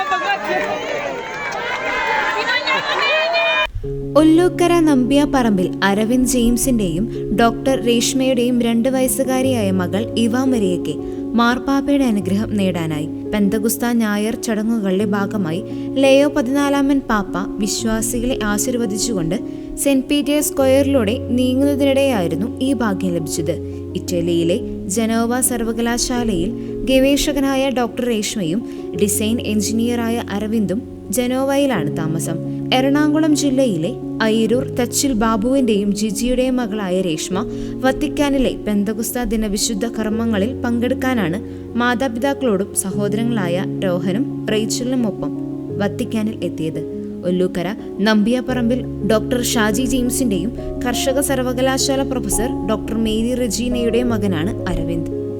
やっぱガチ ഒല്ലൂക്കര നമ്പ്യാപ്പറമ്പിൽ അരവിന്ദ് ജെയിംസിന്റെയും ഡോക്ടർ രേഷ്മയുടെയും രണ്ട് വയസ്സുകാരിയായ മകൾ ഇവ മരിയയ്ക്ക് മാർപ്പാപ്പയുടെ അനുഗ്രഹം നേടാനായി. പെന്തഗുസ്ത ഞായർ ചടങ്ങുകളുടെ ഭാഗമായി ലയോ പതിനാലാമൻ പാപ്പ വിശ്വാസികളെ ആശീർവദിച്ചുകൊണ്ട് സെന്റ് പീറ്റേഴ്സ് സ്ക്വയറിലൂടെ നീങ്ങുന്നതിനിടെയായിരുന്നു ഈ ഭാഗ്യം ലഭിച്ചത്. ഇറ്റലിയിലെ ജനോവ സർവകലാശാലയിൽ ഗവേഷകനായ ഡോക്ടർ രേഷ്മയും ഡിസൈൻ എഞ്ചിനീയറായ അരവിന്ദും ജനോവയിലാണ് താമസം. എറണാകുളം ജില്ലയിലെ അയിരൂർ തച്ചിൽ ബാബുവിന്റെയും ജിജിയുടെയും മകളായ രേഷ്മ വത്തിക്കാനിലെ പെന്തകുസ്ത ദിന വിശുദ്ധ കർമ്മങ്ങളിൽ പങ്കെടുക്കാനാണ് മാതാപിതാക്കളോടും സഹോദരങ്ങളായ രോഹനും റേച്ചലിനുമൊപ്പം വത്തിക്കാനിൽ എത്തിയത്. ഒല്ലൂക്കര നമ്പിയാപ്പറമ്പിൽ ഡോക്ടർ ഷാജി ജെയിംസിന്റെയും കർഷക സർവകലാശാല പ്രൊഫസർ ഡോക്ടർ മേരി റെജീനയുടെയും മകനാണ് അരവിന്ദ്.